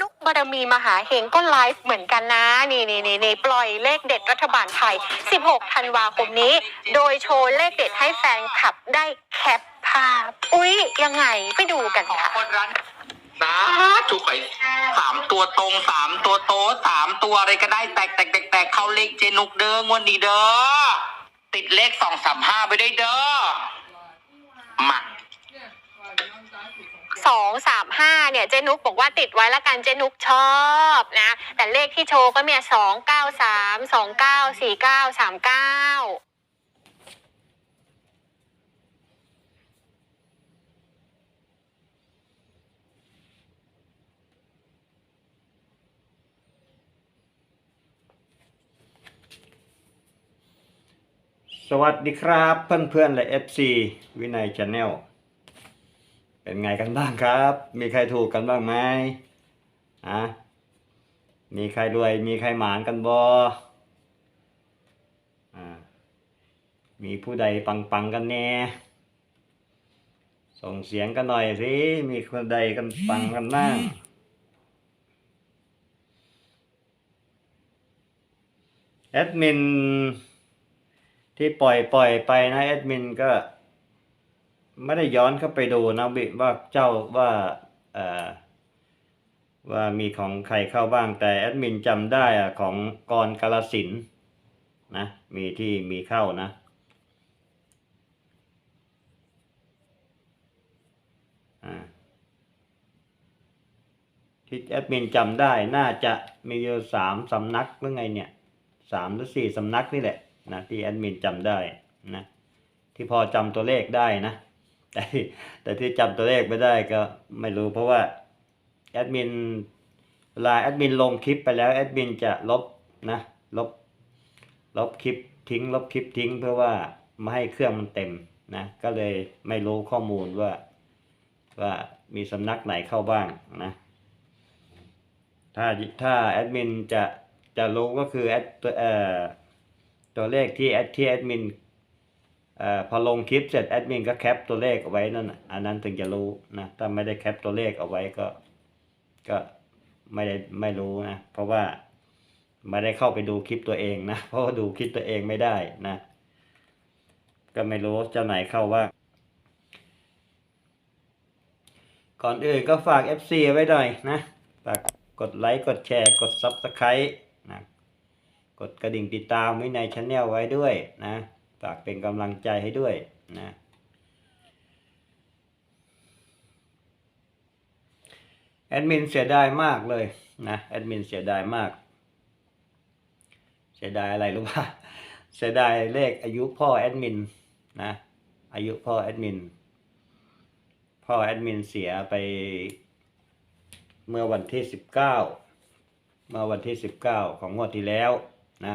นุกบารมีมหาเฮงก็ไลฟ์เหมือนกันนะ นี่นี่นี่นี่ปล่อยเลขเด็ดรัฐบาลไทย 16 ธันวาคมนี้ โดยโชว์เลขเด็ดให้แฟนคลับได้แคปภาพ อุ๊ย ยังไงไปดูกันค่ะคนร้านสาธุข่อยสามตัวตรงสามตัวโต๊ะสามตัวอะไรก็ได้แตกแตกแตกแตกเข้าเลขเจนุกเด้องวันนี้เด้อติดเลขสองสามห้าไปได้เด้อมา สองสามห้าเนี่ยเจนุกบอกว่าติดไว้ละกันเจนุกชอบนะ แต่เลขที่โชว์ก็มีสองเก้าสามสองเก้าสี่เก้าสามเก้าสวัสดีครับเพื่อนๆและ FC วินัยชาแนล เป็นไงกันบ้างครับ มีใครถูกกันบ้างไหมอะมีใครรวย มีใครหมานกันบออ่า มีผู้ใดปังๆกันแน่ ส่งเสียงกันหน่อยสิ มีคนใดกันปังกันบ้างแอดมินที่ปล่อยปล่อยไปนะแอดมินก็ ไม่ได้ย้อนเข้าไปดูนะบิว่าเจ้าว่าว่ามีของใครเข้าบ้างแต่แอดมินจำได้อะของกรกาลสินนะมีที่มีเข้านะที่แอดมินจำได้น่าจะมีอยู่สามสำนักหรือไงเนี่ยสามหรือสี่สำนักนี่แหละนะที่แอดมินจำได้นะที่พอจำตัวเลขได้นะ แต่ที่แต่ที่จำตัวเลขไม่ได้ก็ไม่รู้เพราะว่าแอดมินเวลาแอดมินลงคลิปไปแล้วแอดมินจะลบนะลบลบคลิปทิ้ง ลบคลิปทิ้งเพื่อว่าไม่ให้เครื่องมันเต็มนะก็เลยไม่รู้ข้อมูลว่า ว่ามีสำนักไหนเข้าบ้างนะถ้าถ้าแอดมินจะจะรู้ก็คือแอดตัวเอ่อตัวเลขที่แอดที่แอดมิน อพอลงคลิปเสร็จแอดมินก็แคปตัวเลขเอาไว้นั่นน่ะอันนั้นถึงจะรู้นะถ้าไม่ได้แคปตัวเลขเอาไว้ก็ ก็ไม่ได้ไม่รู้นะเพราะว่าไม่ได้เข้าไปดูคลิปตัวเองนะเพราะว่าดูคลิปตัวเองไม่ได้นะ ก็ไม่รู้เจ้าไหนเข้าว่าก่อนอื่นก็ฝาก FC ไว้หน่อยนะฝากกดไลค์กดแชร์กด Subscribe นะกดกระดิ่งติดตามไว้ในช anel ไว้ด้วยนะ ฝากเป็นกำลังใจให้ด้วยนะแอดมินเสียดายมากเลยนะแอดมินเสียดายมาก เสียดายอะไรรู้ป่ะเสียดายเลขอายุพ่อแอดมินนะ อายุพ่อแอดมิน พ่อแอดมินเสียไป เมื่อวันที่สิบเก้าเมื่อวันที่สิบเก้าของงวดที่แล้วนะ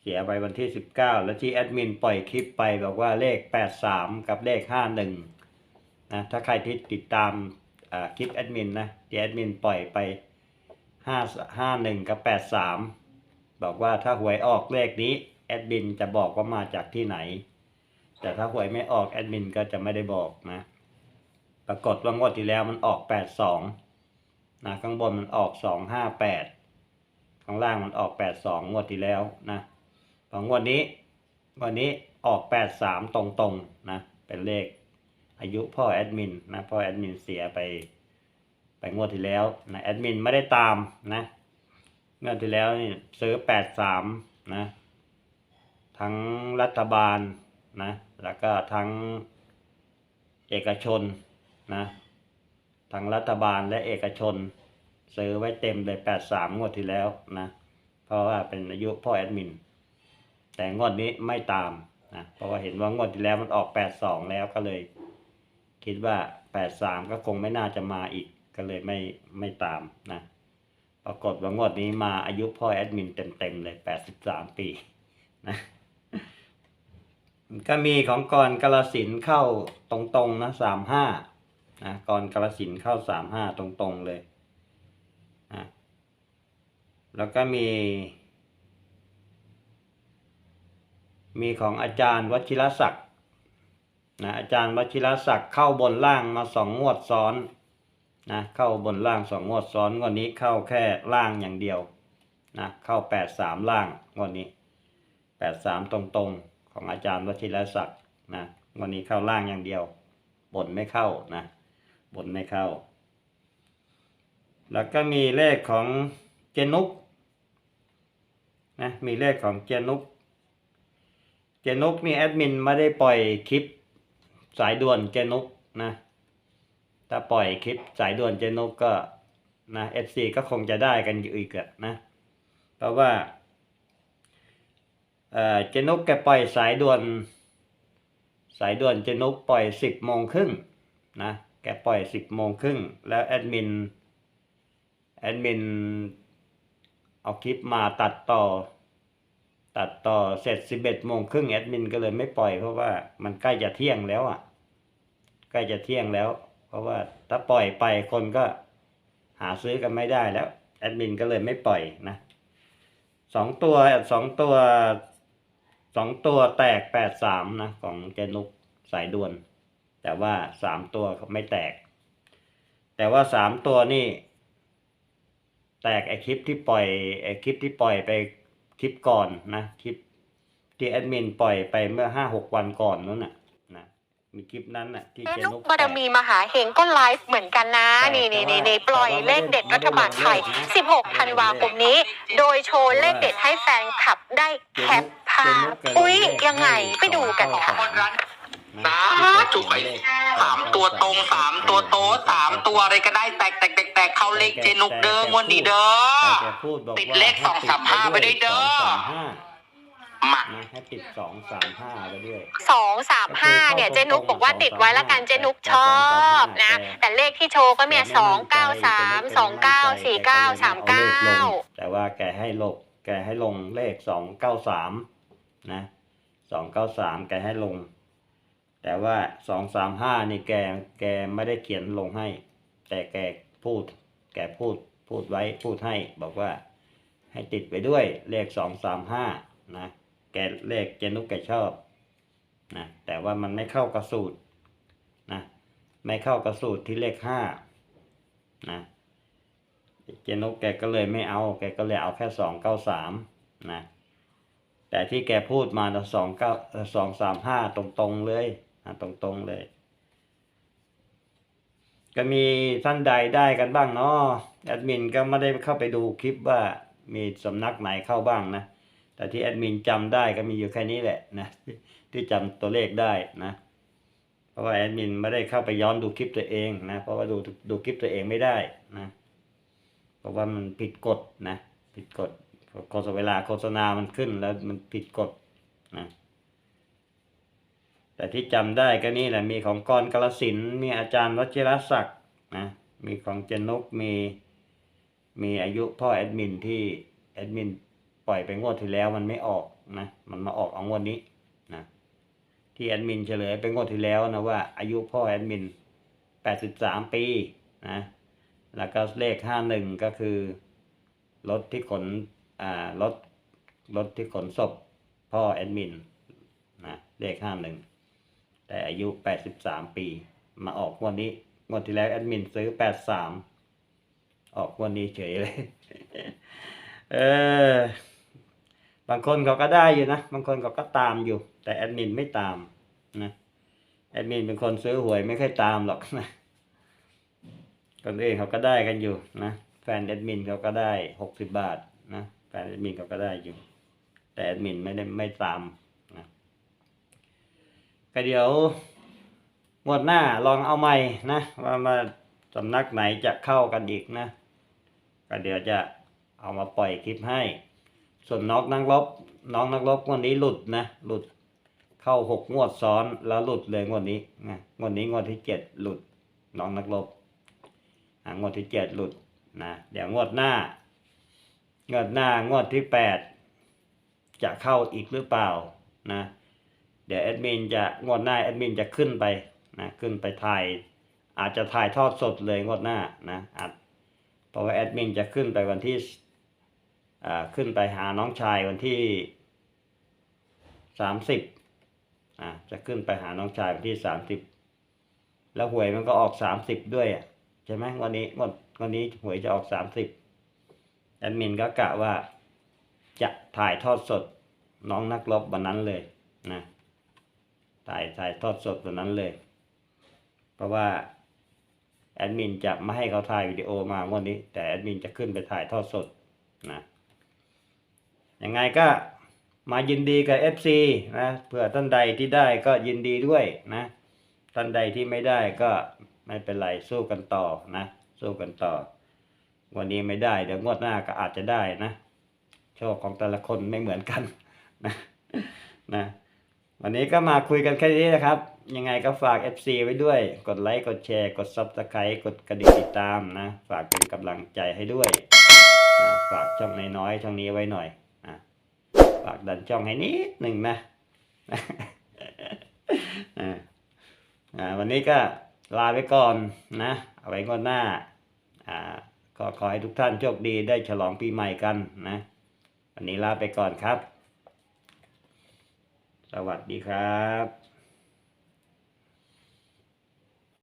เสียไปวันที่สิบเก้าแล้วที่แอดมินปล่อยคลิปไปบอกว่าเลขแปดสามกับเลขห้าหนึ่งนะ ถ้าใครที่ติดตามคลิปแอดมินนะที่แอดมินปล่อยไปห้าห้าหนึ่งกับแปดสามบอกว่าถ้าหวยออกเลขนี้แอดมินจะบอกว่ามาจากที่ไหน แต่ถ้าหวยไม่ออกแอดมินก็จะไม่ได้บอกนะ ปรากฏว่างวดที่แล้วมันออกแปดสองนะข้างบนมันออกสองห้าแปดข้างล่างมันออกแปดสองงวดที่แล้วนะ ของงวดนี้วันนี้ออกแปดสามตรงๆนะเป็นเลขอายุพ่อแอดมินนะพ่อแอดมินเสียไปไปงวดที่แล้วนะแอดมินไม่ได้ตามนะงวดที่แล้วนี่ซื้อแปดสามนะทั้งรัฐบาลนะแล้วก็ทั้งเอกชนนะทางรัฐบาลและเอกชน ซื้อไว้เต็มเลยแปดสามงวดที่แล้วนะเพราะว่าเป็นอายุพ่อแอดมิน แต่งวดนี้ไม่ตามนะเพราะว่าเห็นว่างวดที่แล้วมันออกแปดสองแล้วก็เลย คิดว่าแปดสามก็คงไม่น่าจะมาอีกก็เลยไม่ไม่ตามนะปรากฏว่างวดนี้มาอายุพ่อแอดมินเต็มๆเลยแปดสิบสามปีนะก็มีของกรกาสินเข้าตรงๆนะสามห้านะกรกาสินเข้าสามห้าตรงๆเลยนะแล้วก็มี มีของอาจารย์วชิรศักดิ์นะอาจารย์วชิรศักดิ์เข้าบนล่างมาสองงวดซ้อนนะเข้าบนล่างสองงวดซ้อนงวดนี้เข้าแค่ล่างอย่างเดียวนะเข้าแปดสามล่างงวดนี้แปดสามตรงๆ ของอาจารย์วชิรศักดิ์นะงวันนี้เข้าล่างอย่างเดียว บนไม่เข้านะบนไม่เข้า แล้วก็มีเลขของเจนุกนะมีเลขของเจนุก เจนุกนี่แอดมินไม่ได้ปล่อยคลิปสายด่วนเจนุกนะถ้าปล่อยคลิปสายด่วนเจนุกก็นะเอฟซีก็คงจะได้กันอยู่อีกอะนะเพราะว่าเอ่อเจนุกแกปล่อยสายด่วน สายด่วนเจนุกปล่อยสิบโมงครึ่งนะแกปล่อยสิบโมงครึ่งแล้วแอดมินแอดมินเอาคลิปมาตัดต่อ ตัดต่อเสร็จสิบเอ็ดโมงครึ่งแอดมินก็เลยไม่ปล่อยเพราะว่ามันใกล้จะเที่ยงแล้วอะ ใกล้จะเที่ยงแล้ว เพราะว่าถ้าปล่อยไปคนก็หาซื้อกันไม่ได้แล้วแอดมินก็เลยไม่ปล่อยนะสองตัวสองตัวสองตัวแตกแปดสามนะของเจนุกสายด่วน แต่ว่าสามตัวไม่แตก แต่ว่าสามตัวนี่ แตกไอคลิปที่ปล่อยไอคลิปที่ปล่อยไป คลิปก่อนนะคลิปที่แอดมินปล่อยไปเมื่อห้าหกวันก่อนนู้นน่ะนะมีคลิปนั้นน่ะที่เจ๊เจนุนุกกบารมีมหาเฮงก็ไลฟ์เหมือนกันนะแต่นี่นี่แต่นี่ว่านี่ปล่อยแต่ว่าเลขเด็ดไม่ได้รัฐบาลไทยไม่ได้ลงเลขนะ16 ธันวาคมนี้ โดยโชว์เลขเด็ดให้แฟนคลับได้แคปภาพอุ๊ยยังไงไปดูกันขอค่ะคนรัน สาธุขอสามตัวตรงสามตัวโต๊ะสามตัวอะไรก็ได้แตกแตกแตกแตกเข้าเลขเจนุกเด้องวันนี้เด้อแต่แกพูดบอกติดว่าเลขสองสามห้าไปด้วยเด้อสองสามห้ามานะให้ติดสองสามห้าไปด้วยสองสามห้าเนี่ยเจนุกบอกว่าติดไว้ละกันเจนุกชอบนะ แต่เลขที่โชว์ก็เนี่ยสองเก้าสามสองเก้าสี่เก้าสามเก้าแต่ว่าแกให้ลงแกให้ลงเลขสองเก้าสามนะสองเก้าสามแกให้ลง แต่ว่าสองสามห้านี่แกแกไม่ได้เขียนลงให้ แต่แกพูด แกพูดพูดไว้พูดให้บอกว่าให้ติดไปด้วยเลขสองสามห้านะแกเลขเจนุกแกชอบนะแต่ว่ามันไม่เข้ากระสูตรนะไม่เข้ากระสูตรที่เลขห้านะเจนุกแกก็เลยไม่เอา แกก็เลยเอาแค่สองเก้าสามนะแต่ที่แกพูดมาสองเก้าสองสามห้าตรงๆเลย ตรงๆเลย ก็มีท่านใดได้กันบ้างเนาะแอดมินก็ไม่ได้เข้าไปดูคลิปว่ามีสำนักไหนเข้าบ้างนะ แต่ที่แอดมินจำได้ก็มีอยู่แค่นี้แหละนะ ที่จำตัวเลขได้นะ เพราะว่าแอดมินไม่ได้เข้าไปย้อนดูคลิปตัวเองนะ เพราะว่าดูดูคลิปตัวเองไม่ได้นะ เพราะว่ามันผิดกฎนะ ผิดกฎโฆษเวลาโฆษณามันขึ้นแล้วมันผิดกฎนะ แต่ที่จำได้ก็นี่แหละมีของกรกาลสินมีอาจารย์วชิรศักดิ์นะมีของเจนกมีมีอายุพ่อแอดมินที่แอดมินปล่อยไปงวดที่แล้วมันไม่ออกนะมันมาออกเอางวดนี้นะที่แอดมินเฉลยไปงวดที่แล้วนะว่าอายุพ่อแอดมินแปดสิบสามปีนะแล้วก็เลขห้าหนึ่งก็คือรถที่ขนอ่ารถรถที่ขนศพพ่อแอดมินนะเลขห้าหนึ่ง แต่อายุ 83 ปี มาออกงวันนี้งวดที่แล้วแอดมินซื้อ 83 ออกงวันนี้เฉยเลย เออบางคนเขาก็ได้อยู่นะ บางคนเขาก็ตามอยู่ แต่แอดมินไม่ตามนะแอดมินเป็นคนซื้อหวยไม่ค่อยตามหรอกนะคนอื่นเขาก็ได้กันอยู่นะแฟนแอดมินเขาก็ได้60บาทนะแฟนแอดมินเขาก็ได้อยู่ แต่แอดมินไม่ได้ไม่ตาม ก็เดี๋ยวงวดหน้าลองเอาใหม่นะว่ามาสำนักไหนจะเข้ากันอีกนะ ก็เดี๋ยวจะเอามาปล่อยคลิปให้ ส่วนน้องนักรบน้องนักรบวดนี้หลุดนะหลุดเข้าหกงวดซ้อนแล้วหลุดเลยงวดนี้นะงวดนี้งวดที่เจ็ดหลุดน้องนักรบอ่างวดที่เจ็ดหลุดนะเดี๋ยวงวดหน้างวดหน้างวดที่แปดจะเข้าอีกหรือเปล่านะ เดี๋ยวแอดมินจะงวดหน้าแอดมินจะขึ้นไปนะขึ้นไปถ่าย อาจจะถ่ายทอดสดเลยงวดหน้านะอาจเพราะว่าแอดมินจะขึ้นไปวันที่อ่าขึ้นไปหาน้องชายวันที่สามสิบอ่าจะขึ้นไปหาน้องชายวันที่สามสิบแล้วหวยมันก็ออกสามสิบด้วยอะใช่ไหมวันนี้งวดวันนี้หวยจะออกสามสิบแอดมินก็กะว่าจะถ่ายทอดสดน้องนักรบวันนั้นเลยนะ ถ่ายถ่ายทอดสดวันนั้นเลย เพราะว่าแอดมินจะไม่ให้เขาถ่ายวิดีโอมางวันนี้ แต่แอดมินจะขึ้นไปถ่ายทอดสดนะยังไงก็มายินดีกับ FC นะเผื่อท่านใดที่ได้ก็ยินดีด้วยนะท่านใดที่ไม่ได้ก็ไม่เป็นไรสู้กันต่อนะ สู้กันต่อ วันนี้ไม่ได้เดี๋ยวงวดหน้าก็อาจจะได้นะ โชคของแต่ละคนไม่เหมือนกันนะนะ วันนี้ก็มาคุยกันแค่นี้นะครับ ยังไงก็ฝาก FC ไว้ด้วย กดไลค์ กดแชร์ กด Subscribe กดกระดิ่งติดตามนะ ฝากเป็นกำลังใจให้ด้วยนะฝากช่องน้อยๆช่องนี้ไว้หน่อยนะฝากดันช่องให้นิดหนึ่งนะวันนี้ก็ลาไปก่อนนะเอาไว้งวดหน้าอ่าก็ขอให้ทุกท่านโชคดีได้ฉลองปีใหม่กันนะ วันนี้ลาไปก่อนครับ สวัสดีครับ